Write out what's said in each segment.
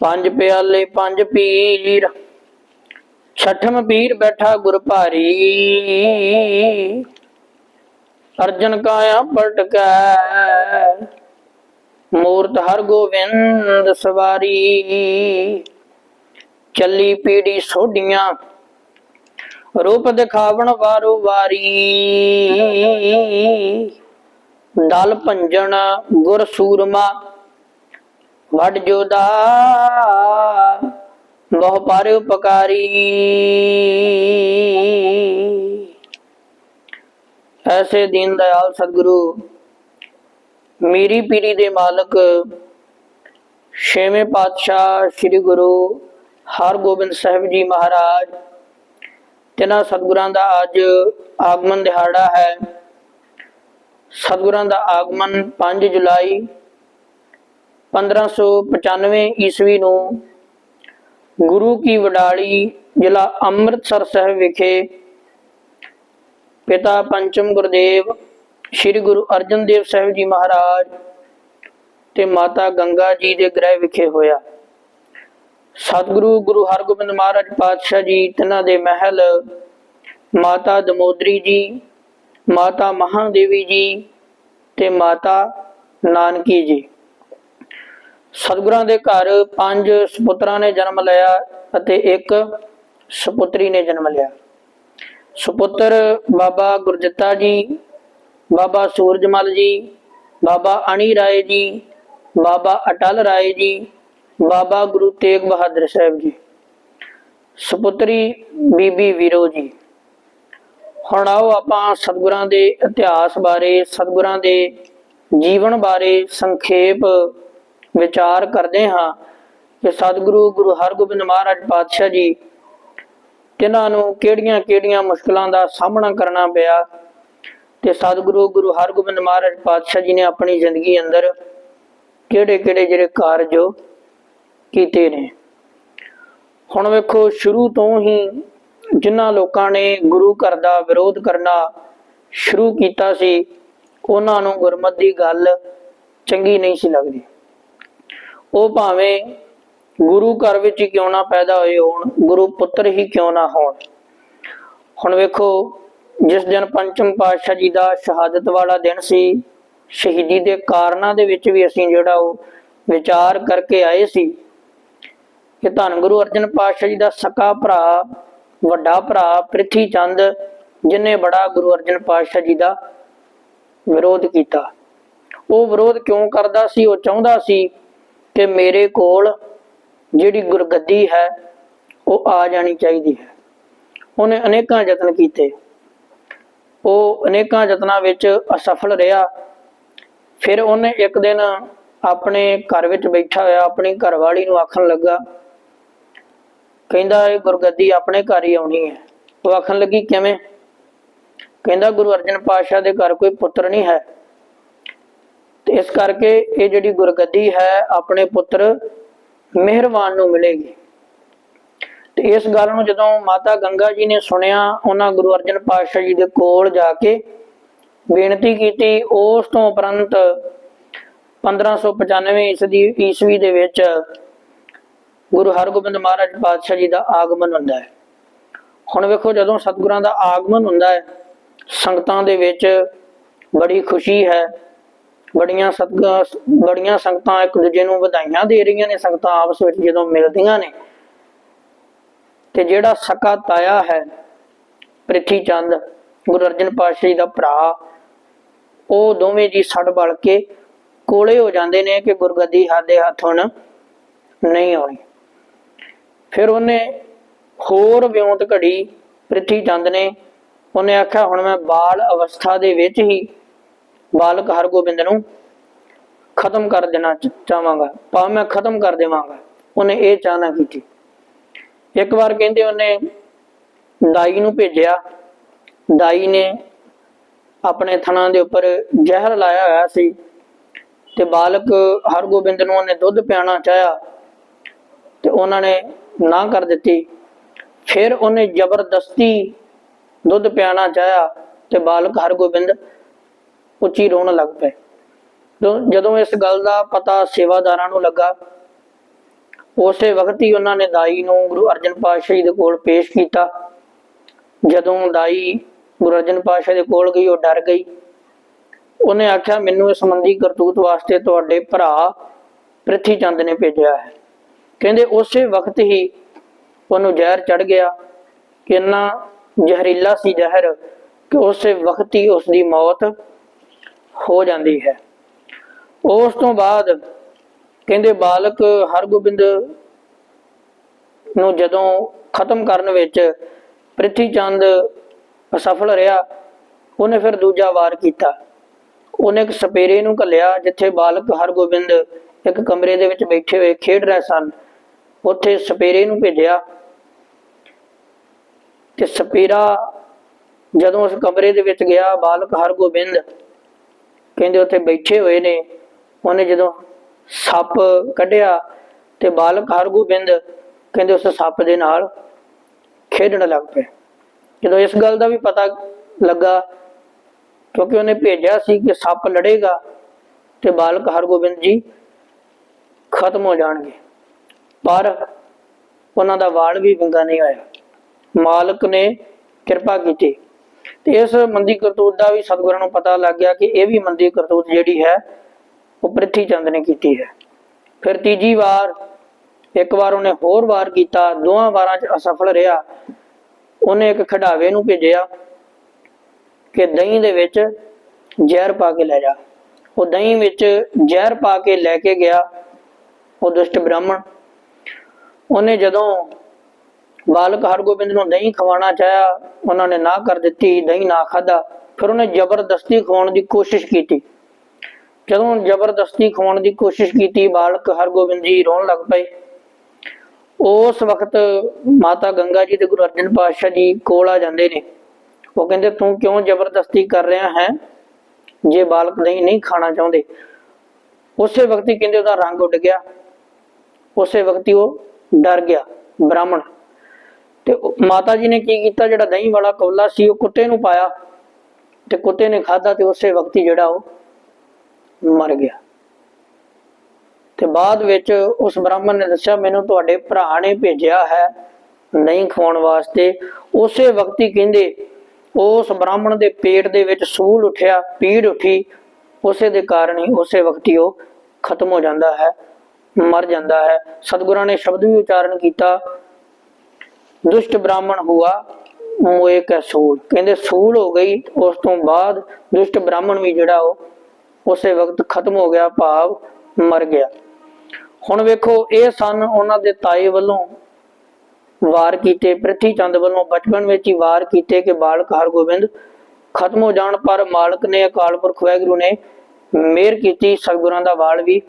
ਪੰਜ ਪਿਆਲੇ, ਪੰਜ ਪੀਰ। ਛਠਮ ਪੀਰ ਬੈਠਾ ਗੁਰ ਭਾਰੀ। ਅਰਜਨ ਕਾਇਆ ਪਟਕੈ ਮੂਰਤ ਹਰ ਗੋਬਿੰਦ ਸਵਾਰੀ। ਚੱਲੀ ਪੀੜੀ ਸੋਢੀਆਂ। ਰੂਪ ਦਿਖਾਵਣ ਵਾਰੋ ਵਾਰੀ। ਦਲ ਭੰਜਣ ਗੁਰ ਸੂਰਮਾ। ਵਡ ਜੋਦਾ, ਬਹੁ ਪਰ ਉਪਕਾਰੀ। ਐਸੇ ਦੀਨ ਦਇਆਲ ਸਤਿਗੁਰੂ, ਮੇਰੀ ਪੀਰੀ ਦੇ ਮਾਲਕ, ਛੇਵੇਂ ਪਾਤਸ਼ਾਹ ਸ੍ਰੀ ਗੁਰੂ ਹਰਗੋਬਿੰਦ ਸਾਹਿਬ ਜੀ ਮਹਾਰਾਜ, ਤਿਨਾਂ ਸਤਿਗੁਰਾਂ ਦਾ ਅੱਜ ਆਗਮਨ ਦਿਹਾੜਾ ਹੈ। ਸਤਿਗੁਰਾਂ ਦਾ ਆਗਮਨ 5 ਜੁਲਾਈ 1595 ਈਸਵੀ ਨੂੰ ਗੁਰੂ ਕੀ ਵਡਾਲੀ ਜ਼ਿਲ੍ਹਾ ਅੰਮ੍ਰਿਤਸਰ ਸਾਹਿਬ ਵਿਖੇ ਪਿਤਾ ਪੰਚਮ ਗੁਰਦੇਵ, ਸ੍ਰੀ ਗੁਰੂ ਅਰਜਨ ਦੇਵ ਸਾਹਿਬ ਜੀ ਮਹਾਰਾਜ ਤੇ ਮਾਤਾ ਗੰਗਾ ਜੀ ਦੇ ਗ੍ਰਹਿ ਵਿਖੇ ਹੋਇਆ। ਸਤਿਗੁਰੂ ਗੁਰੂ ਹਰਗੋਬਿੰਦ ਮਹਾਰਾਜ ਪਾਤਸ਼ਾਹ ਜੀ, ਤਿਨਾਂ ਦੇ ਮਹਿਲ, ਮਾਤਾ ਦਮੋਦਰੀ ਜੀ, ਮਾਤਾ ਮਹਾਦੇਵੀ ਜੀ ਤੇ ਮਾਤਾ ਨਾਨਕੀ ਜੀ। ਸਤਿਗੁਰਾਂ ਦੇ ਘਰ ਪੰਜ ਸੁਪੁੱਤਰਾਂ ਨੇ ਜਨਮ ਲਿਆ ਅਤੇ ਇੱਕ ਸੁਪੁੱਤਰੀ ਨੇ ਜਨਮ ਲਿਆ। ਸੁਪੁੱਤਰ ਬਾਬਾ ਗੁਰਜਿੱਤਾ ਜੀ, ਬਾਬਾ ਸੂਰਜਮਲ ਜੀ, ਬਾਬਾ ਅਣੀ ਰਾਏ ਜੀ, ਬਾਬਾ ਅਟਲ ਰਾਏ ਜੀ, ਬਾਬਾ ਗੁਰੂ ਤੇਗ ਬਹਾਦਰ ਸਾਹਿਬ ਜੀ। ਸੁਪੁੱਤਰੀ ਬੀਬੀ ਵੀਰੋ ਜੀ। ਹੁਣ ਆਓ ਆਪਾਂ ਸਤਿਗੁਰਾਂ ਦੇ ਇਤਿਹਾਸ ਬਾਰੇ, ਸਤਿਗੁਰਾਂ ਦੇ ਜੀਵਨ ਬਾਰੇ ਸੰਖੇਪ ਵਿਚਾਰ ਕਰਦੇ ਹਾਂ ਕਿ ਸਤਿਗੁਰੂ ਗੁਰੂ ਹਰਗੋਬਿੰਦ ਮਹਾਰਾਜ ਪਾਤਸ਼ਾਹ ਜੀ ਕਿਹਨਾਂ ਨੂੰ ਕਿਹੜੀਆਂ-ਕਿਹੜੀਆਂ ਮੁਸ਼ਕਲਾਂ ਦਾ ਸਾਹਮਣਾ ਕਰਨਾ ਪਿਆ ਤੇ ਸਤਿਗੁਰੂ ਗੁਰੂ ਹਰਗੋਬਿੰਦ ਮਹਾਰਾਜ ਪਾਤਸ਼ਾਹ ਜੀ ਨੇ ਆਪਣੀ ਜ਼ਿੰਦਗੀ ਅੰਦਰ ਕਿਹੜੇ-ਕਿਹੜੇ ਜਿਹੜੇ ਕਾਰਜ ਕੀਤੇ ਨੇ। ਹੁਣ ਵੇਖੋ, ਸ਼ੁਰੂ ਤੋਂ ਹੀ ਜਿਨ੍ਹਾਂ ਲੋਕਾਂ ਨੇ ਗੁਰੂ ਘਰ ਦਾ ਵਿਰੋਧ ਕਰਨਾ ਸ਼ੁਰੂ ਕੀਤਾ ਸੀ, ਉਹਨਾਂ ਨੂੰ ਗੁਰਮਤ ਦੀ ਗੱਲ ਚੰਗੀ ਨਹੀਂ ਸੀ ਲੱਗਦੀ। ਉਹ ਭਾਵੇਂ ਗੁਰੂ ਘਰ ਵਿੱਚ ਹੀ ਕਿਉਂ ਨਾ ਪੈਦਾ ਹੋਏ ਹੋਣ, ਗੁਰੂ ਪੁੱਤਰ ਹੀ ਕਿਉਂ ਨਾ ਹੋਣ। ਹੁਣ ਵੇਖੋ, ਜਿਸ ਦਿਨ ਪੰਚਮ ਪਾਤਸ਼ਾਹ ਜੀ ਦਾ ਸ਼ਹਾਦਤ ਵਾਲਾ ਦਿਨ ਸੀ, ਸ਼ਹੀਦੀ ਦੇ ਕਾਰਨਾਂ ਦੇ ਵਿੱਚ ਵੀ ਅਸੀਂ ਜਿਹੜਾ ਉਹ ਵਿਚਾਰ ਕਰਕੇ ਆਏ ਸੀ ਕਿ ਧੰਨ ਗੁਰੂ ਅਰਜਨ ਪਾਤਸ਼ਾਹ ਜੀ ਦਾ ਸਕਾ ਭਰਾ, ਵੱਡਾ ਭਰਾ ਪ੍ਰਿਥੀ ਚੰਦ, ਜਿਨੇ ਬੜਾ ਗੁਰੂ ਅਰਜਨ ਪਾਤਸ਼ਾਹ ਜੀ ਦਾ ਵਿਰੋਧ ਕੀਤਾ। ਉਹ ਵਿਰੋਧ ਕਿਉਂ ਕਰਦਾ ਸੀ, ਉਹ ਚਾਹੁੰਦਾ ਸੀ ਕਿ ਮੇਰੇ ਕੋਲ ਜਿਹੜੀ ਗੁਰਗੱਦੀ ਹੈ, ਉਹ ਆ ਜਾਣੀ ਚਾਹੀਦੀ ਹੈ। ਉਹਨੇ ਅਨੇਕਾਂ ਯਤਨ ਕੀਤੇ। ਉਹ ਅਨੇਕਾਂ ਯਤਨਾਂ ਵਿੱਚ ਅਸਫਲ ਰਿਹਾ। ਫਿਰ ਉਹਨੇ ਇੱਕ ਦਿਨ ਆਪਣੇ ਘਰ ਵਿੱਚ ਬੈਠਾ ਹੋਇਆ, ਆਪਣੀ ਘਰਵਾਲੀ ਨੂੰ ਆਖਣ ਲੱਗਾ, ਕਹਿੰਦਾ, ਇਹ ਗੁਰਗੱਦੀ ਆਪਣੇ ਘਰ ਹੀ ਆਉਣੀ ਹੈ। ਉਹ ਆਖਣ ਲੱਗੀ, ਕਿਵੇਂ? ਕਹਿੰਦਾ, ਗੁਰੂ ਅਰਜਨ ਪਾਤਸ਼ਾਹ ਦੇ ਘਰ ਕੋਈ ਪੁੱਤਰ ਨਹੀਂ ਹੈ। ਇਸ ਕਰਕੇ ਇਹ ਜਿਹੜੀ ਗੁਰਗੱਦੀ ਹੈ ਆਪਣੇ ਪੁੱਤਰ ਮਿਹਰਬਾਨ ਨੂੰ ਮਿਲੇਗੀ। ਤੇ ਇਸ ਗੱਲ ਨੂੰ ਜਦੋਂ ਮਾਤਾ ਗੰਗਾ ਜੀ ਨੇ ਸੁਣਿਆ, ਉਹਨਾਂ ਗੁਰੂ ਅਰਜਨ ਪਾਤਸ਼ਾਹ ਜੀ ਦੇ ਕੋਲ ਜਾ ਕੇ ਬੇਨਤੀ ਕੀਤੀ, ਉਸ ਤੋਂ ਉਪਰੰਤ 1595 ਈਸਵੀ ਈਸਵੀ ਦੇ ਵਿੱਚ ਗੁਰੂ ਹਰਗੋਬਿੰਦ ਮਹਾਰਾਜ ਪਾਤਸ਼ਾਹ ਜੀ ਦਾ ਆਗਮਨ ਹੁੰਦਾ ਹੈ। ਹੁਣ ਵੇਖੋ, ਜਦੋਂ ਸਤਿਗੁਰਾਂ ਦਾ ਆਗਮਨ ਹੁੰਦਾ ਹੈ, ਸੰਗਤਾਂ ਦੇ ਵਿੱਚ ਬੜੀ ਖੁਸ਼ੀ ਹੈ ਬੜੀਆਂ ਸਤਗੁਰਾਂ ਬੜੀਆਂ ਸੰਗਤਾਂ ਇੱਕ ਦੂਜੇ ਨੂੰ ਵਧਾਈਆਂ ਦੇ ਰਹੀਆਂ ਨੇ, ਸੰਗਤਾਂ ਆਪਸ ਵਿੱਚ ਜਦੋਂ ਮਿਲਦੀਆਂ ਨੇ। ਤੇ ਜਿਹੜਾ ਸਕਾ ਤਾਇਆ ਹੈ, ਪ੍ਰਿਥੀ ਚੰਦ, ਗੁਰੂ ਅਰਜਨ ਪਾਤਸ਼ਾਹ ਦਾ ਭਰਾ, ਉਹ ਦੋਵੇਂ ਜੀ ਸੜ ਬਲ ਕੇ ਕੋਲੇ ਹੋ ਜਾਂਦੇ ਨੇ ਕਿ ਗੁਰਗੱਦੀ ਸਾਡੇ ਹੱਥ ਹੁਣ ਨਹੀਂ ਆਉਣੀ। ਫਿਰ ਉਹਨੇ ਹੋਰ ਵਿਉਂਤ ਘੜੀ ਪ੍ਰਿਥੀ ਚੰਦ ਨੇ, ਉਹਨੇ ਆਖਿਆ, ਹੁਣ ਮੈਂ ਬਾਲ ਅਵਸਥਾ ਦੇ ਵਿੱਚ ਹੀ ਬਾਲਕ ਹਰਗੋਬਿੰਦ ਨੂੰ ਖਤਮ ਕਰ ਦੇਣਾ ਚਾਹਾਂਗਾ। ਭਾਵੇਂ ਮੈਂ ਖਤਮ ਕਰ ਦੇਵਾਂਗਾ। ਉਹਨੇ ਇਹ ਚਾਹਨਾ ਕੀਤੀ ਇੱਕ ਵਾਰ ਕਹਿੰਦੇ ਉਹਨੇ ਦਾਈ ਨੂੰ ਭੇਜਿਆ। ਦਾਈ ਨੇ ਆਪਣੇ ਥਣਾ ਦੇ ਉੱਪਰ ਜ਼ਹਿਰ ਲਾਇਆ ਹੋਇਆ ਸੀ ਤੇ ਬਾਲਕ ਹਰਗੋਬਿੰਦ ਨੂੰ ਉਹਨੇ ਦੁੱਧ ਪਿਆਣਾ ਚਾਹਿਆ ਤੇ ਉਹਨਾਂ ਨੇ ਨਾ ਕਰ ਦਿੱਤੀ। ਫਿਰ ਉਹਨੇ ਜ਼ਬਰਦਸਤੀ ਦੁੱਧ ਪਿਆਣਾ ਚਾਹਿਆ ਤੇ ਬਾਲਕ ਹਰਗੋਬਿੰਦ ਉੱਚੀ ਰੋਣ ਲੱਗ ਪਏ। ਜਦੋਂ- ਇਸ ਗੱਲ ਦਾ ਪਤਾ ਸੇਵਾਦਾਰਾਂ ਨੂੰ ਲੱਗਾ, ਉਸੇ ਵਕਤ ਹੀ ਉਹਨਾਂ ਨੇ ਦਾਈ ਨੂੰ ਗੁਰੂ ਅਰਜਨ ਪਾਤਸ਼ਾਹ ਜੀ ਦੇ ਕੋਲ ਪੇਸ਼ ਕੀਤਾ। ਜਦੋਂ ਦਾਈ ਗੁਰੂ ਅਰਜਨ ਪਾਤਸ਼ਾਹ ਦੇ ਕੋਲ ਗਈ, ਉਹ ਡਰ ਗਈ। ਉਹਨੇ ਆਖਿਆ, ਮੈਨੂੰ ਇਸ ਸੰਬੰਧੀ ਕਰਤੂਤ ਵਾਸਤੇ ਤੁਹਾਡੇ ਭਰਾ ਪ੍ਰਿਥੀ ਚੰਦ ਨੇ ਭੇਜਿਆ ਹੈ। ਕਹਿੰਦੇ, ਉਸੇ ਵਕਤ ਹੀ ਉਹਨੂੰ ਜ਼ਹਿਰ ਚੜ ਗਿਆ ਕਿ ਇੰਨਾ ਜ਼ਹਿਰੀਲਾ ਸੀ ਜ਼ਹਿਰ ਕਿ ਉਸੇ ਵਕਤ ਹੀ ਉਸ ਦੀ ਮੌਤ ਹੋ ਜਾਂਦੀ ਹੈ। ਉਸ ਤੋਂ ਬਾਅਦ ਕਹਿੰਦੇ ਬਾਲਕ ਹਰਗੋਬਿੰਦ ਨੂੰ ਜਦੋਂ ਖਤਮ ਕਰਨ ਵਿੱਚ ਪ੍ਰਿਥੀ ਚੰਦ ਅਸਫਲ ਰਿਹਾ, ਉਹਨੇ ਫਿਰ ਦੂਜਾ ਵਾਰ ਕੀਤਾ। ਉਹਨੇ ਇੱਕ ਸਪੇਰੇ ਨੂੰ ਘੱਲਿਆ, ਜਿੱਥੇ ਬਾਲਕ ਹਰਗੋਬਿੰਦ ਇੱਕ ਕਮਰੇ ਦੇ ਵਿੱਚ ਬੈਠੇ ਹੋਏ ਖੇਡ ਰਹੇ ਸਨ। ਉੱਥੇ ਸਪੇਰੇ ਨੂੰ ਭੇਜਿਆ ਤੇ ਸਪੇਰਾ ਜਦੋਂ ਉਸ ਕਮਰੇ ਦੇ ਵਿੱਚ ਗਿਆ, ਬਾਲਕ ਹਰਗੋਬਿੰਦ ਕਹਿੰਦੇ ਉੱਥੇ ਬੈਠੇ ਹੋਏ ਨੇ। ਉਹਨੇ ਜਦੋਂ ਸੱਪ ਕੱਢਿਆ ਤੇ ਬਾਲਕ ਹਰਗੋਬਿੰਦ ਕਹਿੰਦੇ ਉਸ ਸੱਪ ਦੇ ਨਾਲ ਖੇਡਣ ਲੱਗ ਪਏ। ਜਦੋਂ ਇਸ ਗੱਲ ਦਾ ਵੀ ਪਤਾ ਲੱਗਾ, ਕਿਉਂਕਿ ਉਹਨੇ ਭੇਜਿਆ ਸੀ ਕਿ ਸੱਪ ਲੜੇਗਾ ਤੇ ਬਾਲਕ ਹਰਗੋਬਿੰਦ ਜੀ ਖਤਮ ਹੋ ਜਾਣਗੇ। ਪਰ ਉਹਨਾਂ ਦਾ ਵਾਲ ਵੀ ਵਿੰਗਾ ਨਹੀਂ ਹੋਇਆ। ਮਾਲਕ ਨੇ ਕਿਰਪਾ ਕੀਤੀ। ਤੇ ਇਸ ਮੰਦੀ ਕਰਤੂਤ ਦਾ ਵੀ ਸਤਿਗੁਰਾਂ ਨੂੰ ਪਤਾ ਲੱਗ ਗਿਆ ਕਿ ਇਹ ਵੀ ਮੰਦੀ ਕਰਤੂਤ ਜਿਹੜੀ ਹੈ, ਉਹ ਪ੍ਰਿਥੀ ਚੰਦ ਨੇ ਕੀਤੀ ਹੈ। ਫਿਰ ਤੀਜੀ ਵਾਰ, ਇੱਕ ਵਾਰ ਉਹਨੇ ਹੋਰ ਵਾਰ ਕੀਤਾ, ਦੋਹਾਂ ਵਾਰਾਂ 'ਚ ਅਸਫਲ ਰਿਹਾ। ਉਹਨੇ ਇੱਕ ਖਡਾਵੇ ਨੂੰ ਭੇਜਿਆ ਕਿ ਦਹੀਂ ਦੇ ਵਿੱਚ ਜ਼ਹਿਰ ਪਾ ਕੇ ਲੈ ਜਾ। ਉਹ ਦਹੀਂ ਵਿੱਚ ਜ਼ਹਿਰ ਪਾ ਕੇ ਲੈ ਕੇ ਗਿਆ, ਉਹ ਦੁਸ਼ਟ ਬ੍ਰਾਹਮਣ। ਉਹਨੇ ਜਦੋਂ ਬਾਲਕ ਹਰਗੋਬਿੰਦ ਨੂੰ ਦਹੀਂ ਖਵਾਉਣਾ ਚਾਹਿਆ, ਉਹਨਾਂ ਨੇ ਨਾ ਕਰ ਦਿੱਤੀ ਦਹੀਂ ਨਾ ਖਾਦਾ ਫਿਰ ਉਹਨੇ ਜ਼ਬਰਦਸਤੀ ਖਵਾਉਣ ਦੀ ਕੋਸ਼ਿਸ਼ ਕੀਤੀ। ਜਦੋਂ ਜ਼ਬਰਦਸਤੀ ਖਵਾਉਣ ਦੀ ਕੋਸ਼ਿਸ਼ ਕੀਤੀ, ਬਾਲਕ ਹਰਗੋਬਿੰਦ ਜੀ ਰੋਣ ਲੱਗ ਪਏ। ਉਸ ਵਕਤ ਮਾਤਾ ਗੰਗਾ ਜੀ ਤੇ ਗੁਰੂ ਅਰਜਨ ਪਾਤਸ਼ਾਹ ਜੀ ਕੋਲ ਆ ਜਾਂਦੇ ਨੇ। ਉਹ ਕਹਿੰਦੇ, ਤੂੰ ਕਿਉਂ ਜ਼ਬਰਦਸਤੀ ਕਰ ਰਿਹਾ ਹੈ? ਜੇ ਬਾਲਕ ਨਹੀਂ ਨਹੀਂ ਖਾਣਾ ਚਾਹੁੰਦੇ। ਉਸੇ ਵਕਤ ਹੀ ਕਹਿੰਦੇ, ਉਹਦਾ ਰੰਗ ਉੱਡ ਗਿਆ। ਉਸੇ ਵਕਤ ਹੀ ਉਹ ਡਰ ਗਿਆ, ਬ੍ਰਾਹਮਣ। ਤੇ ਮਾਤਾ ਜੀ ਨੇ ਕੀ ਕੀਤਾ? ਜਿਹੜਾ ਦਹੀਂ ਵਾਲਾ ਕੌਲਾ ਸੀ, ਉਹ ਕੁੱਤੇ ਨੂੰ ਪਾਇਆ ਤੇ ਕੁੱਤੇ ਨੇ ਖਾਧਾ ਤੇ ਉਸੇ ਵਕਤ ਹੀ ਜਿਹੜਾ ਉਹ ਮਰ ਗਿਆ। ਤੇ ਬਾਅਦ ਵਿੱਚ ਉਸ ਬ੍ਰਾਹਮਣ ਨੇ ਦੱਸਿਆ, ਮੈਨੂੰ ਤੁਹਾਡੇ ਭਰਾ ਨੇ ਭੇਜਿਆ ਹੈ ਨਹੀਂ ਖਵਾਉਣ ਵਾਸਤੇ। ਉਸੇ ਵਕਤ ਹੀ ਕਹਿੰਦੇ, ਉਸ ਬ੍ਰਾਹਮਣ ਦੇ ਪੇਟ ਦੇ ਵਿੱਚ ਸੂਲ ਉੱਠਿਆ, ਪੀੜ ਉੱਠੀ। ਉਸੇ ਦੇ ਕਾਰਨ ਹੀ ਉਸੇ ਵਕਤ ਹੀ ਉਹ ਖਤਮ ਹੋ ਜਾਂਦਾ ਹੈ, ਮਰ ਜਾਂਦਾ ਹੈ। ਸਤਿਗੁਰਾਂ ਨੇ ਸ਼ਬਦ ਵੀ ਉਚਾਰਨ ਕੀਤਾ ਦੁਸ਼ਟ ਬ੍ਰਾਹਮਣ ਹੁਆ ਮੋਏ ਕੈ ਸੂਲ। ਕਹਿੰਦੇ ਸੂਲ ਹੋ ਗਈ, ਉਸ ਤੋਂ ਬਾਅਦ ਦੁਸ਼ਟ ਬ੍ਰਾਹਮਣ ਵੀ ਜਿਹੜਾ ਉਹ, ਉਸੇ ਵਕਤ ਖਤਮ ਹੋ ਗਿਆ, ਭਾਵ ਮਰ ਗਿਆ। ਹੁਣ ਵੇਖੋ, ਇਹ ਸਨ ਉਹਨਾਂ ਦੇ ਤਾਏ ਵੱਲੋਂ ਵਾਰ ਕੀਤੇ ਪ੍ਰਿਥੀ ਚੰਦ ਵੱਲੋਂ ਬਚਪਨ ਵਿੱਚ ਹੀ ਵਾਰ ਕੀਤੇ ਕਿ ਬਾਲਕ ਹਰਗੋਬਿੰਦ ਖਤਮ ਹੋ ਜਾਣ, ਪਰ ਮਾਲਕ ਨੇ, ਅਕਾਲ ਪੁਰਖ ਵਾਹਿਗੁਰੂ ਨੇ ਮਿਹਰ ਕੀਤੀ, ਸਤਿਗੁਰਾਂ ਦਾ ਵਾਲ ਵੀ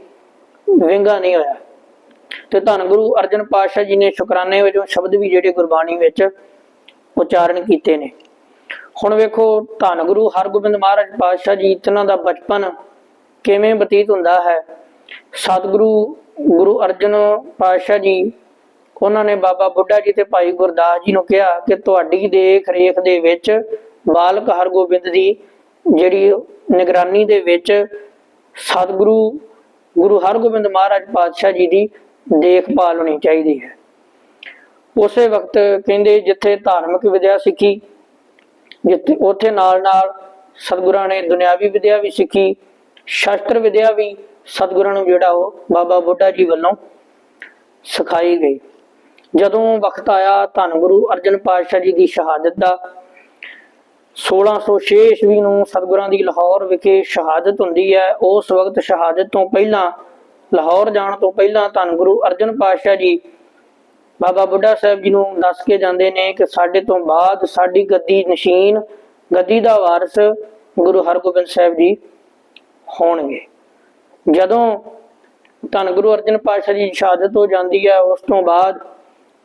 ਵਿੰਗਾ ਨਹੀਂ ਹੋਇਆ। ਤੇ ਧੰਨ ਗੁਰੂ ਅਰਜਨ ਪਾਤਸ਼ਾਹ ਜੀ ਨੇ ਸ਼ੁਕਰਾਨੇ ਵਜੋਂ ਸ਼ਬਦ ਵੀ ਜਿਹੜੇ ਗੁਰਬਾਣੀ ਵਿੱਚ ਉਚਾਰਨ ਕੀਤੇ ਨੇ। ਹੁਣ ਵੇਖੋ, ਧੰਨ ਗੁਰੂ ਹਰਗੋਬਿੰਦ ਮਹਾਰਾਜ ਪਾਤਸ਼ਾਹ ਜੀ ਇਤਨਾ ਦਾ ਬਚਪਨ ਕਿਵੇਂ ਬਤੀਤ ਹੁੰਦਾ ਹੈ? ਸਤਿਗੁਰੂ ਗੁਰੂ ਅਰਜਨ ਪਾਤਸ਼ਾਹ ਜੀ, ਉਹਨਾਂ ਨੇ ਬਾਬਾ ਬੁੱਢਾ ਜੀ ਤੇ ਭਾਈ ਗੁਰਦਾਸ ਜੀ ਨੂੰ ਕਿਹਾ ਕਿ ਤੁਹਾਡੀ ਦੇਖ ਰੇਖ ਦੇ ਵਿੱਚ ਬਾਲਕ ਹਰਗੋਬਿੰਦ ਦੀ ਜਿਹੜੀ ਨਿਗਰਾਨੀ ਦੇ ਵਿੱਚ ਸਤਿਗੁਰੂ, ਗੁਰੂ ਹਰਗੋਬਿੰਦ ਮਹਾਰਾਜ ਪਾਤਸ਼ਾਹ ਜੀ ਦੀ ਦੇਖਭਾਲ ਹੋਣੀ ਚਾਹੀਦੀ ਹੈ। ਉਸੇ ਵਕਤ ਕਹਿੰਦੇ ਜਿੱਥੇ ਧਾਰਮਿਕ ਵਿਦਿਆ ਸਿੱਖੀ, ਜਿੱਥੇ ਉੱਥੇ ਨਾਲ ਨਾਲ ਸਤਿਗੁਰਾਂ ਨੇ ਦੁਨਿਆਵੀ ਵਿਦਿਆ ਵੀ ਸਿੱਖੀ, ਸ਼ਾਸਤਰ ਵਿਦਿਆ ਵੀ ਸਤਿਗੁਰਾਂ ਨੂੰ ਜਿਹੜਾ ਉਹ ਬਾਬਾ ਬੁੱਢਾ ਜੀ ਵੱਲੋਂ ਸਿਖਾਈ ਗਈ। ਜਦੋਂ ਵਕਤ ਆਇਆ ਧੰਨ ਗੁਰੂ ਅਰਜਨ ਪਾਤਸ਼ਾਹ ਜੀ ਦੀ ਸ਼ਹਾਦਤ ਦਾ 1606 ਈਸਵੀ ਨੂੰ ਸਤਿਗੁਰਾਂ ਦੀ ਲਾਹੌਰ ਵਿਖੇ ਸ਼ਹਾਦਤ ਹੁੰਦੀ ਹੈ। ਉਸ ਵਕਤ ਸ਼ਹਾਦਤ ਤੋਂ ਪਹਿਲਾਂ ਲਾਹੌਰ ਜਾਣ ਤੋਂ ਪਹਿਲਾਂ ਧੰਨ ਗੁਰੂ ਅਰਜਨ ਪਾਤਸ਼ਾਹ ਜੀ ਬਾਬਾ ਬੁੱਢਾ ਸਾਹਿਬ ਜੀ ਨੂੰ ਦੱਸ ਕੇ ਜਾਂਦੇ ਨੇ ਕਿ ਸਾਡੇ ਤੋਂ ਬਾਅਦ ਸਾਡੀ ਗੱਦੀ ਨਸ਼ੀਨ ਗੱਦੀ ਦਾ ਵਾਰਸ ਗੁਰੂ ਹਰਗੋਬਿੰਦ ਸਾਹਿਬ ਜੀ ਹੋਣਗੇ। ਜਦੋਂ ਧੰਨ ਗੁਰੂ ਅਰਜਨ ਪਾਤਸ਼ਾਹ ਜੀ ਦੀ ਸ਼ਹਾਦਤ ਹੋ ਜਾਂਦੀ ਹੈ, ਉਸ ਤੋਂ ਬਾਅਦ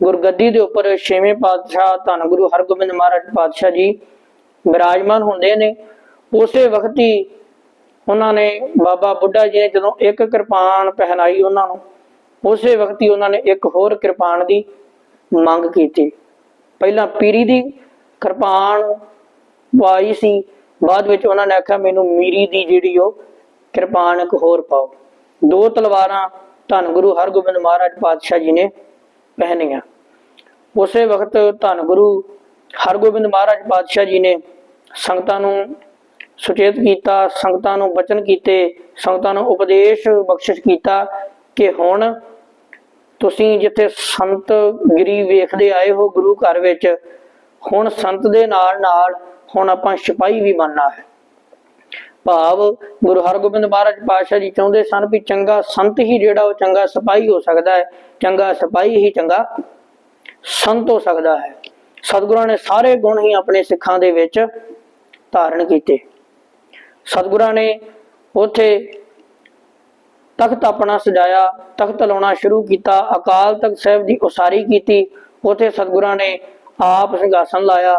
ਗੁਰਗੱਦੀ ਦੇ ਉੱਪਰ ਛੇਵੇਂ ਪਾਤਸ਼ਾਹ ਧੰਨ ਗੁਰੂ ਹਰਗੋਬਿੰਦ ਮਹਾਰਾਜ ਪਾਤਸ਼ਾਹ ਜੀ ਵਿਰਾਜਮਾਨ ਹੁੰਦੇ ਨੇ। ਉਸੇ ਵਕਤ ਹੀ ਉਹਨਾਂ ਨੇ ਬਾਬਾ ਬੁੱਢਾ ਜੀ ਨੇ ਜਦੋਂ ਇੱਕ ਕਿਰਪਾਨ ਪਹਿਨਾਈ ਉਹਨਾਂ ਨੂੰ, ਉਸੇ ਵਕਤ ਹੀ ਉਹਨਾਂ ਨੇ ਇੱਕ ਹੋਰ ਕਿਰਪਾਨ ਦੀ ਮੰਗ ਕੀਤੀ। ਪਹਿਲਾਂ ਪੀਰੀ ਦੀ ਕਿਰਪਾਨ ਪਾਈ ਸੀ, ਬਾਅਦ ਵਿੱਚ ਉਹਨਾਂ ਨੇ ਆਖਿਆ, ਮੈਨੂੰ ਮੀਰੀ ਦੀ ਜਿਹੜੀ ਉਹ ਕਿਰਪਾਨ ਇੱਕ ਹੋਰ ਪਾਓ। ਦੋ ਤਲਵਾਰਾਂ ਧੰਨ ਗੁਰੂ ਹਰਗੋਬਿੰਦ ਮਹਾਰਾਜ ਪਾਤਸ਼ਾਹ ਜੀ ਨੇ ਪਹਿਨੀਆਂ। ਉਸੇ ਵਕਤ ਧੰਨ ਗੁਰੂ ਹਰਗੋਬਿੰਦ ਮਹਾਰਾਜ ਪਾਤਸ਼ਾਹ ਜੀ ਨੇ ਸੰਗਤਾਂ ਨੂੰ ਸੁਚੇਤ ਕੀਤਾ, ਸੰਗਤਾਂ ਨੂੰ ਬਚਨ ਕੀਤੇ, ਸੰਗਤਾਂ ਨੂੰ ਉਪਦੇਸ਼ ਬਖਸ਼ਿਸ਼ ਕੀਤਾ ਕਿ ਹੁਣ ਤੁਸੀਂ ਜਿੱਥੇ ਸੰਤ ਗਿਰੀ ਵੇਖਦੇ ਆਏ ਹੋ ਗੁਰੂ ਘਰ ਵਿੱਚ, ਹੁਣ ਸੰਤ ਦੇ ਨਾਲ ਨਾਲ ਹੁਣ ਆਪਾਂ ਸਿਪਾਹੀ ਵੀ ਬਣਨਾ ਹੈ। ਭਾਵ ਗੁਰੂ ਹਰਗੋਬਿੰਦ ਮਹਾਰਾਜ ਪਾਤਸ਼ਾਹ ਜੀ ਚਾਹੁੰਦੇ ਸਨ ਵੀ ਚੰਗਾ ਸੰਤ ਹੀ ਜਿਹੜਾ ਉਹ ਚੰਗਾ ਸਿਪਾਹੀ ਹੋ ਸਕਦਾ ਹੈ, ਚੰਗਾ ਸਿਪਾਹੀ ਹੀ ਚੰਗਾ ਸੰਤ ਹੋ ਸਕਦਾ ਹੈ। ਸਤਿਗੁਰਾਂ ਨੇ ਸਾਰੇ ਗੁਣ ਹੀ ਆਪਣੇ ਸਿੱਖਾਂ ਦੇ ਵਿੱਚ ਧਾਰਨ ਕੀਤੇ। ਸਤਿਗੁਰਾਂ ਨੇ ਉਥੇ ਤਖਤ ਆਪਣਾ ਸਜਾਇਆ, ਤਖਤ ਲਾਉਣਾ ਸ਼ੁਰੂ ਕੀਤਾ, ਅਕਾਲ ਤਖਤ ਸਾਹਿਬ ਦੀ ਉਸਾਰੀ ਕੀਤੀ, ਉਥੇ ਸਤਿਗੁਰਾਂ ਨੇ ਆਪ ਸਿੰਘਾਸਨ ਲਾਇਆ,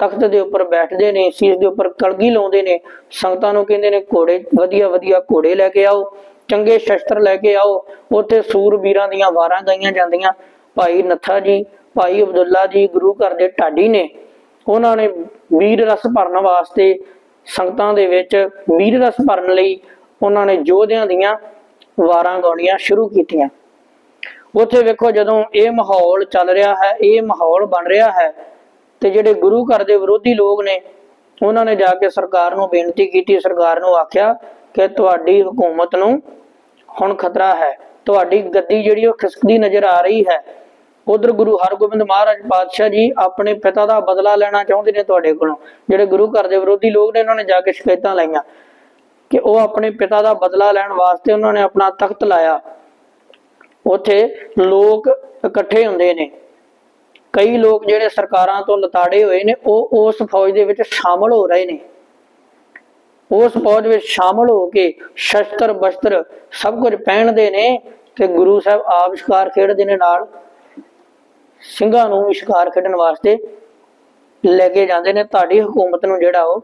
ਤਖਤ ਦੇ ਉੱਪਰ ਬੈਠਦੇ ਨੇ, ਸੀਸ ਦੇ ਉੱਪਰ ਕਲਗੀ ਲਾਉਂਦੇ ਨੇ, ਸੰਗਤਾਂ ਨੂੰ ਕਹਿੰਦੇ ਨੇ, ਘੋੜੇ, ਵਧੀਆ ਵਧੀਆ ਘੋੜੇ ਲੈ ਕੇ ਆਓ, ਚੰਗੇ ਸ਼ਸਤਰ ਲੈ ਕੇ ਆਓ, ਉਥੇ ਸੂਰਬੀਰਾਂ ਦੀਆਂ ਵਾਰਾਂ ਗਾਈਆਂ ਜਾਂਦੀਆਂ, ਭਾਈ ਨੱਥਾ ਜੀ, ਭਾਈ ਅਬਦੁੱਲਾ ਜੀ, ਗੁਰੂ ਘਰ ਦੇ ਢਾਡੀ ਨੇ, ਉਹਨਾਂ ਨੇ ਵੀਰ ਰਸ ਭਰਨ ਵਾਸਤੇ ਸੰਗਤਾਂ ਦੇ ਵਿੱਚ ਵੀਰ ਰਸ ਭਰਨ ਲਈ ਉਹਨਾਂ ਨੇ ਯੋਧਿਆਂ ਦੀਆਂ ਵਾਰਾਂ ਗਾਉਣੀਆਂ ਸ਼ੁਰੂ ਕੀਤੀਆਂ। ਉੱਥੇ ਵੇਖੋ ਜਦੋਂ ਇਹ ਮਾਹੌਲ ਚੱਲ ਰਿਹਾ ਹੈ, ਇਹ ਮਾਹੌਲ ਬਣ ਰਿਹਾ ਹੈ ਤੇ ਜਿਹੜੇ ਗੁਰੂ ਘਰ ਦੇ ਵਿਰੋਧੀ ਲੋਕ ਨੇ, ਉਹਨਾਂ ਨੇ ਜਾ ਕੇ ਸਰਕਾਰ ਨੂੰ ਬੇਨਤੀ ਕੀਤੀ, ਸਰਕਾਰ ਨੂੰ ਆਖਿਆ ਕਿ ਤੁਹਾਡੀ ਹਕੂਮਤ ਨੂੰ ਹੁਣ ਖਤਰਾ ਹੈ। ਤੁਹਾਡੀ ਗੱਦੀ ਜਿਹੜੀ ਉਹ ਖਿਸਕਦੀ ਨਜ਼ਰ ਆ ਰਹੀ ਹੈ। ਉਧਰ ਗੁਰੂ ਹਰਗੋਬਿੰਦ ਮਹਾਰਾਜ ਪਾਤਸ਼ਾਹ ਜੀ ਆਪਣੇ ਪਿਤਾ ਦਾ ਬਦਲਾ ਲੈਣਾ ਚਾਹੁੰਦੇ ਨੇ ਤੁਹਾਡੇ ਕੋਲੋਂ। ਜਿਹੜੇ ਗੁਰੂ ਘਰ ਦੇ ਵਿਰੋਧੀ ਲੋਕ ਨੇ, ਉਹਨਾਂ ਨੇ ਜਾ ਕੇ ਸ਼ਿਕਾਇਤਾਂ ਲਾਈਆਂ ਕਿ ਉਹ ਆਪਣੇ ਪਿਤਾ ਦਾ ਬਦਲਾ ਲੈਣ ਵਾਸਤੇ ਉਹਨਾਂ ਨੇ ਆਪਣਾ ਤਖਤ ਲਾਇਆ। ਉੱਥੇ ਲੋਕ ਇਕੱਠੇ ਹੁੰਦੇ ਨੇ। ਕਈ ਲੋਕ ਜਿਹੜੇ ਸਰਕਾਰਾਂ ਤੋਂ ਲਤਾੜੇ ਹੋਏ ਨੇ, ਉਹ ਉਸ ਫੌਜ ਦੇ ਵਿੱਚ ਸ਼ਾਮਲ ਹੋ ਰਹੇ ਨੇ। ਉਸ ਫੌਜ ਵਿੱਚ ਸ਼ਾਮਲ ਹੋ ਕੇ ਸ਼ਸਤਰ ਬਸਤਰ ਸਭ ਕੁਝ ਪਹਿਨਦੇ ਨੇ ਤੇ ਗੁਰੂ ਸਾਹਿਬ ਆਵਿਸ਼ਕਾਰ ਖੇਡਦੇ ਨੇ ਨਾਲ। ਸਿੰਘਾਂ ਨੂੰ ਸ਼ਿਕਾਰ ਖੇਡਣ ਵਾਸਤੇ ਲੈ ਕੇ ਜਾਂਦੇ ਨੇ। ਤੁਹਾਡੀ ਹਕੂਮਤ ਨੂੰ ਜਿਹੜਾ ਉਹ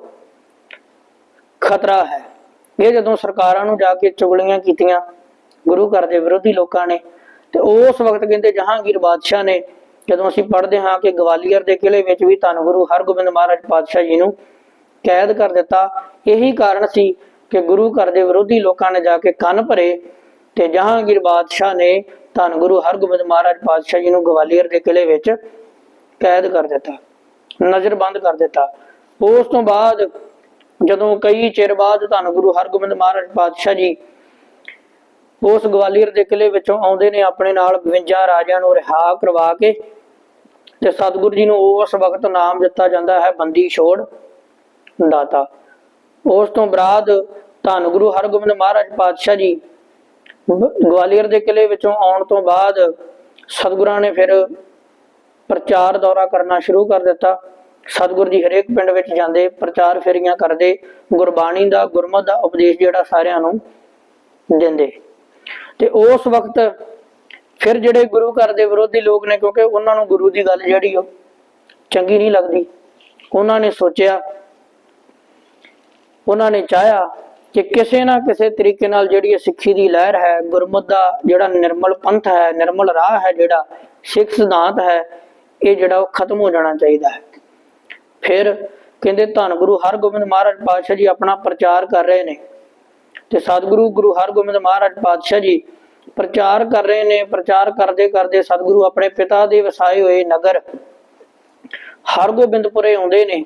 ਖਤਰਾ ਹੈ। ਇਹ ਜਦੋਂ ਸਰਕਾਰਾਂ ਨੂੰ ਜਾ ਕੇ ਚੁਗਲੀਆਂ ਕੀਤੀਆਂ, ਗੁਰੂ ਘਰ ਦੇ ਵਿਰੋਧੀ ਲੋਕਾਂ ਨੇ, ਤੇ ਉਸ ਵਕਤ ਕਹਿੰਦੇ ਜਹਾਂਗੀਰ ਬਾਦਸ਼ਾਹ ਨੇ, ਜਦੋਂ ਅਸੀਂ ਪੜ੍ਹਦੇ ਹਾਂ ਕਿ ਗਵਾਲੀਅਰ ਦੇ ਕਿਲੇ ਵਿੱਚ ਵੀ ਧੰਨ ਗੁਰੂ ਹਰਗੋਬਿੰਦ ਮਹਾਰਾਜ ਪਾਤਸ਼ਾਹ ਜੀ ਨੂੰ ਕੈਦ ਕਰ ਦਿੱਤਾ, ਇਹੀ ਕਾਰਨ ਸੀ ਕਿ ਗੁਰੂ ਘਰ ਦੇ ਵਿਰੋਧੀ ਲੋਕਾਂ ਨੇ ਜਾ ਕੇ ਕੰਨ ਭਰੇ ਤੇ ਜਹਾਂਗੀਰ ਬਾਦਸ਼ਾਹ ਨੇ ਧੰਨ ਗੁਰੂ ਹਰਗੋਬਿੰਦ ਮਹਾਰਾਜ ਪਾਤਸ਼ਾਹ ਜੀ ਨੂੰ ਗਵਾਲੀਅਰ ਦੇ ਕਿਲੇ ਵਿੱਚ ਕੈਦ ਕਰ ਦਿੱਤਾ ਨਜ਼ਰਬੰਦ ਕਰ ਦਿੱਤਾ। ਉਸ ਤੋਂ ਬਾਅਦ ਜਦੋਂ ਕਈ ਚਿਰ ਬਾਅਦ ਧੰਨ ਗੁਰੂ ਹਰਗੋਬਿੰਦ ਮਹਾਰਾਜ ਪਾਤਸ਼ਾਹ ਜੀ ਉਸ ਗਵਾਲੀਅਰ ਦੇ ਕਿਲੇ ਵਿੱਚੋਂ ਆਉਂਦੇ ਨੇ, ਆਪਣੇ ਨਾਲ 52 ਰਾਜਿਆਂ ਨੂੰ ਰਿਹਾ ਕਰਵਾ ਕੇ ਤੇ ਸਤਿਗੁਰੂ ਜੀ ਨੂੰ ਉਸ ਵਕਤ ਨਾਮ ਦਿੱਤਾ ਜਾਂਦਾ ਹੈ ਬੰਦੀ ਛੋੜ ਦਾਤਾ। ਉਸ ਤੋਂ ਬਾਅਦ ਧੰਨ ਗੁਰੂ ਹਰਗੋਬਿੰਦ ਮਹਾਰਾਜ ਪਾਤਸ਼ਾਹ ਜੀ ਗਵਾਲੀਅਰ ਦੇ ਕਿਲੇ ਵਿੱਚੋਂ ਆਉਣ ਤੋਂ ਬਾਅਦ ਸਤਿਗੁਰਾਂ ਨੇ ਫਿਰ ਪ੍ਰਚਾਰ ਦੌਰਾ ਕਰਨਾ ਸ਼ੁਰੂ ਕਰ ਦਿੱਤਾ ਸਤਿਗੁਰੂ ਜੀ ਹਰੇਕ ਪਿੰਡ ਵਿੱਚ ਜਾਂਦੇ ਪ੍ਰਚਾਰ ਫੇਰੀਆਂ ਕਰਦੇ ਗੁਰਬਾਣੀ ਦਾ ਗੁਰਮਤ ਦਾ ਉਪਦੇਸ਼ ਜਿਹੜਾ ਸਾਰਿਆਂ ਨੂੰ ਦਿੰਦੇ ਤੇ ਉਸ ਵਕਤ ਫਿਰ ਜਿਹੜੇ ਗੁਰੂ ਘਰ ਦੇ ਵਿਰੋਧੀ ਲੋਕ ਨੇ ਕਿਉਂਕਿ ਉਹਨਾਂ ਨੂੰ ਗੁਰੂ ਦੀ ਗੱਲ ਜਿਹੜੀ ਉਹ ਚੰਗੀ ਨਹੀਂ ਲੱਗਦੀ ਉਹਨਾਂ ਨੇ ਸੋਚਿਆ ਉਹਨਾਂ ਨੇ ਚਾਹਿਆ ਕਿ ਕਿਸੇ ਨਾ ਕਿਸੇ ਤਰੀਕੇ ਨਾਲ ਜਿਹੜੀ ਇਹ ਸਿੱਖੀ ਦੀ ਲਹਿਰ ਹੈ, ਗੁਰਮਤ ਦਾ ਜਿਹੜਾ ਨਿਰਮਲ ਪੰਥ ਹੈ, ਨਿਰਮਲ ਰਾਹ ਹੈ ਜਿਹੜਾ, ਸਿੱਖ ਸਿਧਾਂਤ ਹੈ, ਇਹ ਜਿਹੜਾ ਉਹ ਖਤਮ ਹੋ ਜਾਣਾ ਚਾਹੀਦਾ ਹੈ। ਫਿਰ ਕਹਿੰਦੇ ਧੰਨ ਗੁਰੂ ਹਰਗੋਬਿੰਦ ਮਹਾਰਾਜ ਪਾਤਸ਼ਾਹ ਜੀ ਆਪਣਾ ਪ੍ਰਚਾਰ ਕਰ ਰਹੇ ਨੇ। ਤੇ ਸਤਿਗੁਰੂ ਗੁਰੂ ਹਰਗੋਬਿੰਦ ਮਹਾਰਾਜ ਪਾਤਸ਼ਾਹ ਜੀ ਪ੍ਰਚਾਰ ਕਰ ਰਹੇ ਨੇ, ਪ੍ਰਚਾਰ ਕਰਦੇ ਕਰਦੇ ਸਤਿਗੁਰੂ ਆਪਣੇ ਪਿਤਾ ਦੇ ਵਸਾਏ ਹੋਏ ਨਗਰ ਹਰਗੋਬਿੰਦਪੁਰੇ ਆਉਂਦੇ ਨੇ,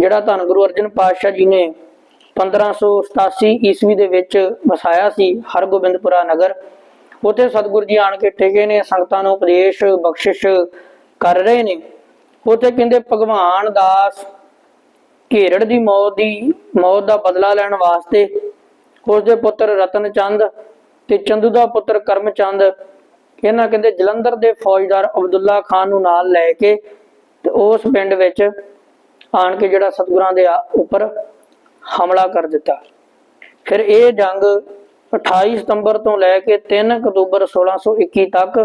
ਜਿਹੜਾ ਧੰਨ ਗੁਰੂ ਅਰਜਨ ਪਾਤਸ਼ਾਹ ਜੀ ਨੇ 1587 ਈਸਵੀ ਦੇ ਵਿੱਚ ਵਸਾਇਆ ਸੀ ਹਰਗੋਬਿੰਦਪੁਰਾ ਨਗਰ। ਉੱਥੇ ਸਤਿਗੁਰੂ ਜੀ ਆਣ ਕੇ ਟਿਕੇ ਨੇ, ਸੰਗਤਾਂ ਨੂੰ ਉਪਦੇਸ਼, ਬਖਸ਼ਿਸ਼ ਕਰ ਰਹੇ ਨੇ। ਉੱਥੇ ਕਹਿੰਦੇ, ਭਗਵਾਨ ਦਾਸ ਘੇਰੜ ਦੀ ਮੌਤ ਦੀ, ਮੌਤ ਦਾ ਬਦਲਾ ਲੈਣ ਵਾਸਤੇ ਉਸ ਦੇ ਪੁੱਤਰ ਰਤਨ ਚੰਦ ਤੇ ਚੰਦੂ ਦਾ ਪੁੱਤਰ ਕਰਮਚੰਦ, ਇਹਨਾਂ ਕਹਿੰਦੇ ਜਲੰਧਰ ਦੇ ਫੌਜਦਾਰ ਅਬਦੁੱਲਾ ਖਾਨ ਨੂੰ ਨਾਲ ਲੈ ਕੇ ਤੇ ਉਸ ਪਿੰਡ ਵਿੱਚ ਆਣ ਕੇ ਜਿਹੜਾ ਸਤਿਗੁਰਾਂ ਦੇ ਆ- ਉੱਪਰ ਹਮਲਾ ਕਰ ਦਿੱਤਾ। ਫਿਰ ਇਹ ਜੰਗ 28 ਸਤੰਬਰ ਤੋਂ ਲੈ ਕੇ 3 ਅਕਤੂਬਰ 1621 ਤੱਕ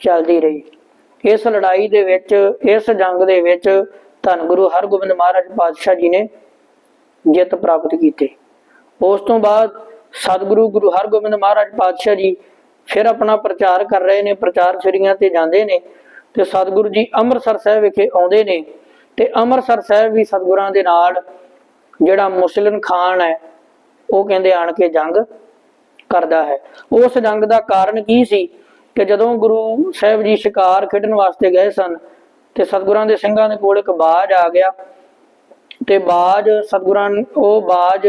ਚੱਲਦੀ ਰਹੀ। ਇਸ ਲੜਾਈ ਦੇ ਵਿੱਚ, ਇਸ ਜੰਗ ਦੇ ਵਿੱਚ ਧੰਨ ਗੁਰੂ ਹਰਗੋਬਿੰਦ ਮਹਾਰਾਜ ਪਾਤਸ਼ਾਹ ਜੀ ਨੇ ਜਿੱਤ ਪ੍ਰਾਪਤ ਕੀਤੀ। ਉਸ ਤੋਂ ਬਾਅਦ ਸਤਿਗੁਰੂ ਗੁਰੂ ਹਰਗੋਬਿੰਦ ਮਹਾਰਾਜ ਪਾਤਸ਼ਾਹ ਜੀ ਫਿਰ ਆਪਣਾ ਪ੍ਰਚਾਰ ਕਰ ਰਹੇ ਨੇ, ਪ੍ਰਚਾਰ ਫੇਰੀਆਂ ਤੇ ਜਾਂਦੇ ਨੇ ਤੇ ਸਤਿਗੁਰੂ ਜੀ ਅੰਮ੍ਰਿਤਸਰ ਸਾਹਿਬ ਵਿਖੇ ਆਉਂਦੇ ਨੇ ਤੇ ਅੰਮ੍ਰਿਤਸਰ ਸਾਹਿਬ ਵੀ ਸਤਿਗੁਰਾਂ ਦੇ ਨਾਲ ਜਿਹੜਾ ਮੁਸਲਿਮ ਖਾਨ ਹੈ, ਉਹ ਕਹਿੰਦੇ ਆਣ ਕੇ ਜੰਗ ਕਰਦਾ ਹੈ। ਉਸ ਜੰਗ ਦਾ ਕਾਰਨ ਕੀ ਸੀ ਕਿ ਜਦੋਂ ਗੁਰੂ ਸਾਹਿਬ ਜੀ ਸ਼ਿਕਾਰ ਖੇਡਣ ਵਾਸਤੇ ਗਏ ਸਨ, ਤੇ ਸਤਿਗੁਰਾਂ ਦੇ ਸਿੰਘਾਂ ਦੇ ਕੋਲ ਇੱਕ ਬਾਜ ਆ ਗਿਆ। ਤੇ ਬਾਜ, ਸਤਿਗੁਰਾਂ ਉਹ ਬਾਜ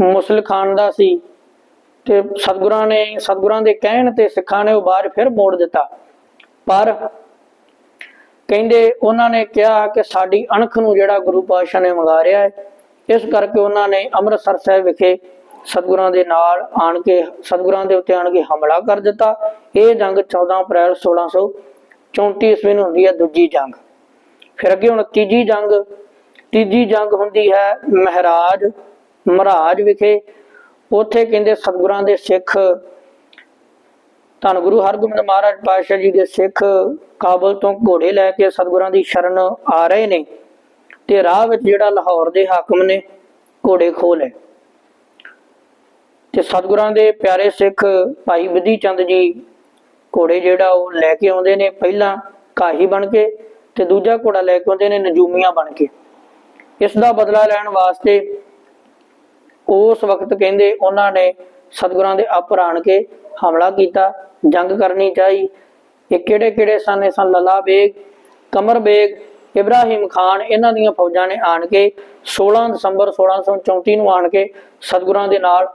ਮੁਸਲ ਖਾਨ ਦਾ ਸੀ। ਤੇ ਸਤਿਗੁਰਾਂ ਨੇ, ਸਤਿਗੁਰਾਂ ਦੇ ਕਹਿਣ ਤੇ ਸਿੱਖਾਂ ਨੇ ਉਹ ਬਾਜ ਫਿਰ ਮੋੜ ਦਿੱਤਾ। ਪਰ ਕਹਿੰਦੇ ਉਹਨਾਂ ਨੇ ਕਿਹਾ ਕਿ ਸਾਡੀ ਅਣਖ ਨੂੰ ਜਿਹੜਾ ਗੁਰੂ ਪਾਤਸ਼ਾਹ ਨੇ ਮੰਗਾ ਰਿਹਾ ਹੈ ਇਸ ਕਰਕੇ ਉਹਨਾਂ ਨੇ ਅੰਮ੍ਰਿਤਸਰ ਸਾਹਿਬ ਵਿਖੇ ਸਤਿਗੁਰਾਂ ਦੇ ਨਾਲ ਆਣ ਕੇ, ਸਤਿਗੁਰਾਂ ਦੇ ਉੱਤੇ ਆਣ ਕੇ ਹਮਲਾ ਕਰ ਦਿੱਤਾ। ਇਹ ਜੰਗ 14 ਅਪ੍ਰੈਲ 1634 ਈਸਵੀ ਨੂੰ ਹੁੰਦੀ ਹੈ ਦੂਜੀ ਜੰਗ। ਫਿਰ ਅੱਗੇ ਹੁਣ ਤੀਜੀ ਜੰਗ ਤੀਜੀ ਜੰਗ ਹੁੰਦੀ ਹੈ ਮਹਾਰਾਜ ਮਹਾਰਾਜ ਵਿਖੇ। ਉੱਥੇ ਕਹਿੰਦੇ ਸਤਿਗੁਰਾਂ ਦੇ ਸਿੱਖ, ਧੰਨ ਗੁਰੂ ਹਰਗੋਬਿੰਦ ਮਹਾਰਾਜ ਪਾਤਸ਼ਾਹ ਜੀ ਦੇ ਸਿੱਖ ਕਾਬਲ ਤੋਂ ਘੋੜੇ ਲੈ ਕੇ ਸਤਿਗੁਰਾਂ ਦੀ ਸ਼ਰਨ ਆ ਰਹੇ ਨੇ। ਤੇ ਰਾਹ ਵਿੱਚ ਜਿਹੜਾ ਲਾਹੌਰ ਦੇ ਹਾਕਮ ਨੇ ਘੋੜੇ ਖੋਹ ਲਏ। ਤੇ ਸਤਿਗੁਰਾਂ ਦੇ ਪਿਆਰੇ ਸਿੱਖ ਭਾਈ ਵਿਧੀ ਚੰਦ ਜੀ ਘੋੜੇ ਜਿਹੜਾ ਉਹ ਲੈ ਕੇ ਆਉਂਦੇ ਨੇ ਪਹਿਲਾਂ ਕਾਹੀ ਬਣ ਕੇ ਤੇ ਦੂਜਾ ਘੋੜਾ ਲੈ ਕੇ ਆਉਂਦੇ ਨੇ ਨਜੂਮੀਆਂ ਬਣ ਕੇ। ਇਸ ਦਾ ਬਦਲਾ ਲੈਣ ਵਾਸਤੇ ਉਸ ਵਕਤ ਕਹਿੰਦੇ ਉਹਨਾਂ ਨੇ ਸਤਿਗੁਰਾਂ ਦੇ ਆਪਰ ਆਣ ਕੇ ਹਮਲਾ ਕੀਤਾ, ਜੰਗ ਕਰਨੀ ਚਾਹੀ। ਇਹ ਕਿਹੜੇ ਕਿਹੜੇ ਸਨ? ਇਹ ਸਨ ਲਲਾ ਬੇਗ ਕਮਰ ਬੇਗ ਇਬਰਾਹੀਮ ਖਾਨ ਇਹਨਾਂ ਦੀਆਂ ਫੌਜਾਂ ਨੇ ਆਣ ਕੇ 16 ਦਸੰਬਰ 1634 ਨੂੰ ਆਣ ਕੇ ਸਤਿਗੁਰਾਂ ਦੇ ਨਾਲ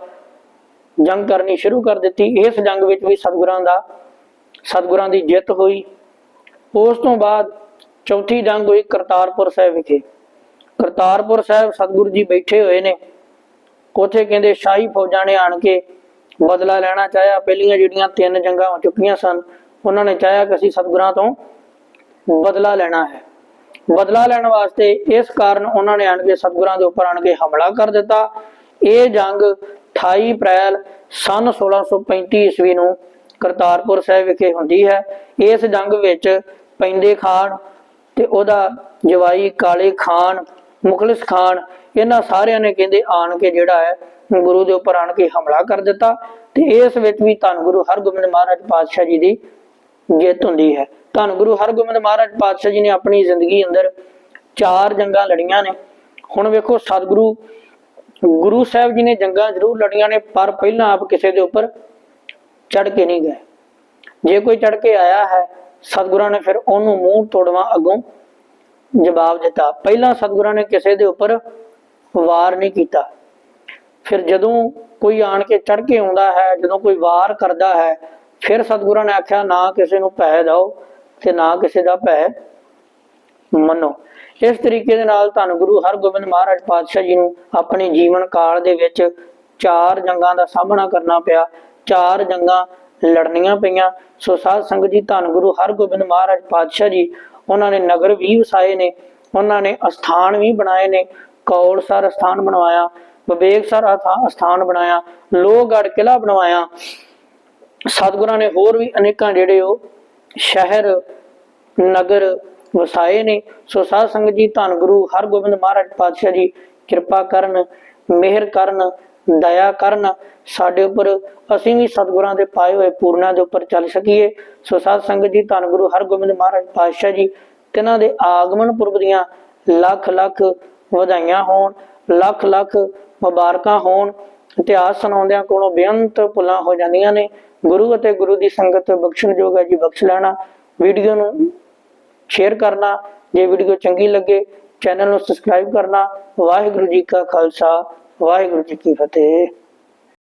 ਜੰਗ ਕਰਨੀ ਸ਼ੁਰੂ ਕਰ ਦਿੱਤੀ। ਇਸ ਜੰਗ ਵਿੱਚ ਵੀ ਸਤਿਗੁਰਾਂ ਦਾ, ਸਤਿਗੁਰਾਂ ਦੀ ਜਿੱਤ ਹੋਈ। ਉਸ ਤੋਂ ਬਾਅਦ ਚੌਥੀ ਜੰਗ ਹੋਈ ਕਰਤਾਰਪੁਰ ਸਾਹਿਬ ਵਿਖੇ। ਕਰਤਾਰਪੁਰ ਸਾਹਿਬ ਸਤਿਗੁਰੂ ਜੀ ਬੈਠੇ ਹੋਏ ਨੇ। ਉੱਥੇ ਕਹਿੰਦੇ ਸ਼ਾਹੀ ਫੌਜਾਂ ਨੇ ਆਣ ਕੇ ਬਦਲਾ ਲੈਣਾ ਚਾਹਿਆ। ਪਹਿਲੀਆਂ ਜਿਹੜੀਆਂ ਤਿੰਨ ਜੰਗਾਂ ਹੋ ਚੁੱਕੀਆਂ ਸਨ, ਉਹਨਾਂ ਨੇ ਚਾਹਿਆ ਕਿ ਅਸੀਂ ਸਤਿਗੁਰਾਂ ਤੋਂ ਬਦਲਾ ਲੈਣਾ ਹੈ। ਬਦਲਾ ਲੈਣ ਵਾਸਤੇ ਇਸ ਕਾਰਨ ਉਹਨਾਂ ਨੇ ਆਣ ਕੇ ਸਤਿਗੁਰਾਂ ਦੇ ਉੱਪਰ ਆਣ ਕੇ ਹਮਲਾ ਕਰ ਦਿੱਤਾ। ਇਹ ਜੰਗ 28 ਅਪ੍ਰੈਲ ਸਨ 1635 ਈਸਵੀ ਨੂੰ ਕਰਤਾਰਪੁਰ ਸਾਹਿਬ ਵਿਖੇ ਹੁੰਦੀ ਹੈ। ਇਸ ਜੰਗ ਵਿੱਚ ਪੈਂਦੇ ਖਾਨ ਤੇ ਉਹਦਾ ਜਵਾਈ ਕਾਲੇ ਖਾਨ, ਮੁਖਲਿਸ ਖਾਨ, ਇਹਨਾਂ ਸਾਰਿਆਂ ਨੇ ਕਹਿੰਦੇ ਆਣ ਕੇ ਜਿਹੜਾ ਹੈ, ਗੁਰੂ ਦੇ ਉੱਪਰ ਆਣ ਕੇ ਹਮਲਾ ਕਰ ਦਿੱਤਾ। ਤੇ ਇਸ ਵਿੱਚ ਵੀ ਧੰਨ ਗੁਰੂ ਹਰਗੋਬਿੰਦ ਮਹਾਰਾਜ ਪਾਤਸ਼ਾਹ ਜੀ ਦੀ ਜਿੱਤ ਹੁੰਦੀ ਹੈ। ਧੰਨ ਗੁਰੂ ਹਰਗੋਬਿੰਦ ਮਹਾਰਾਜ ਪਾਤਸ਼ਾਹ ਜੀ ਨੇ ਆਪਣੀ ਜ਼ਿੰਦਗੀ ਅੰਦਰ ਚਾਰ ਜੰਗਾਂ ਲੜੀਆਂ ਨੇ। ਹੁਣ ਵੇਖੋ ਸਤਿਗੁਰੂ, ਗੁਰੂ ਸਾਹਿਬ ਜੀ ਨੇ ਜੰਗਾਂ ਜ਼ਰੂਰ ਲੜੀਆਂ ਨੇ, ਪਰ ਪਹਿਲਾਂ ਆਪ ਕਿਸੇ ਦੇ ਉੱਪਰ ਚੜ ਕੇ ਨਹੀਂ ਗਏ। ਜੇ ਕੋਈ ਚੜ ਕੇ ਆਇਆ ਹੈ, ਸਤਿਗੁਰਾਂ ਨੇ ਫਿਰ ਉਹਨੂੰ ਮੂੰਹ ਤੋੜਵਾ ਅੱਗੋਂ ਜਵਾਬ ਦਿੱਤਾ। ਪਹਿਲਾਂ ਸਤਿਗੁਰਾਂ ਨੇ ਕਿਸੇ ਦੇ ਉੱਪਰ ਵਾਰ ਨਹੀਂ ਕੀਤਾ। ਫਿਰ ਜਦੋਂ ਕੋਈ ਆਣ ਕੇ ਚੜ ਕੇ ਆਉਂਦਾ ਹੈ, ਜਦੋਂ ਕੋਈ ਵਾਰ ਕਰਦਾ ਹੈ ਫਿਰ ਸਤਿਗੁਰਾਂ ਨੇ ਆਖਿਆ, ਨਾ ਕਿਸੇ ਨੂੰ ਭੈ ਦਿਓ ਤੇ ਨਾ ਕਿਸੇ ਦਾ ਭੈ ਮੰਨੋ। ਇਸ ਤਰੀਕੇ ਦੇ ਨਾਲ ਧੰਨ ਗੁਰੂ ਹਰਗੋਬਿੰਦ ਮਹਾਰਾਜ ਪਾਤਸ਼ਾਹ ਜੀ ਨੂੰ ਆਪਣੇ ਜੀਵਨ ਕਾਲ ਦੇ ਵਿੱਚ ਚਾਰ ਜੰਗਾਂ ਦਾ ਸਾਹਮਣਾ ਕਰਨਾ ਪਿਆ। ਚਾਰ ਜੰਗਾਂ ਲੜਨੀਆਂ ਪਈਆਂ। ਸੋ ਸਾਧ ਸੰਗਤ ਜੀ, ਧੰਨ ਗੁਰੂ ਹਰਗੋਬਿੰਦ ਮਹਾਰਾਜ ਪਾਤਸ਼ਾਹ ਜੀ, ਉਹਨਾਂ ਨੇ ਨਗਰ ਵੀ ਵਸਾਏ ਨੇ, ਉਹਨਾਂ ਨੇ ਅਸਥਾਨ ਵੀ ਬਣਾਏ ਨੇ, ਕੌਲ ਸਰ ਅਸਥਾਨ ਬਣਵਾਇਆ ਵਿਵੇਕਸਰ ਅਥਾ- ਅਸਥਾਨ ਬਣਾਇਆ, ਲੋਹਗੜ੍ਹ ਕਿਲਾ ਬਣਵਾਇਆ। ਸਤਿਗੁਰਾਂ ਨੇ ਹੋਰ ਵੀ ਅਨੇਕਾਂ ਜਿਹੜੇ ਉਹ ਸ਼ਹਿਰ, ਨਗਰ ਵਸਾਏ ਨੇ। ਸੋ ਸਾਧ ਸੰਗਤ ਜੀ, ਧੰਨ ਗੁਰੂ ਹਰਗੋਬਿੰਦ ਮਹਾਰਾਜ ਪਾਤਸ਼ਾਹ ਜੀ, ਕਿਰਪਾ ਕਰਨ, ਮਿਹਰ ਕਰਨ, ਦਇਆ ਕਰਨ। ਸਾਡੇ ਉੱਪਰ ਅਸੀਂ ਵੀ ਸਤਿਗੁਰਾਂ ਦੇ ਪਾਏ ਹੋਏ ਪੂਰਨਾਂ ਦੇ ਉੱਪਰ ਚੱਲ ਸਕੀਏ। ਸੋ ਸਾਧ ਸੰਗਤ ਜੀ, ਧੰਨ ਗੁਰੂ ਹਰਗੋਬਿੰਦ ਮਹਾਰਾਜ ਪਾਤਸ਼ਾਹ ਜੀ, ਤਿਨਾਂ ਦੇ ਆਗਮਨ ਪੁਰਬ ਦੀਆਂ ਲੱਖ ਲੱਖ ਵਧਾਈਆਂ ਹੋਣ, ਲੱਖ ਲੱਖ ਮੁਬਾਰਕਾਂ ਹੋਣ। ਇਤਿਹਾਸ ਸੁਣਾਉਂਦਿਆਂ ਕੋਲੋਂ ਬੇਅੰਤ ਭੁੱਲਾਂ ਹੋ ਜਾਂਦੀਆਂ ਨੇ। ਗੁਰੂ ਅਤੇ ਗੁਰੂ ਦੀ ਸੰਗਤ ਬਖਸ਼ਣਯੋਗ ਹੈ ਜੀ, ਬਖਸ਼ ਲੈਣਾ। ਵੀਡੀਓ ਨੂੰ ਸ਼ੇਅਰ ਕਰਨਾ, ਜੇ ਵੀਡੀਓ ਚੰਗੀ ਲੱਗੇ ਚੈਨਲ ਨੂੰ ਸਬਸਕ੍ਰਾਈਬ ਕਰਨਾ। ਵਾਹਿਗੁਰੂ ਜੀ ਕਾ ਖਾਲਸਾ, ਵਾਹਿਗੁਰੂ ਜੀ ਕੀ ਫਤਿਹ।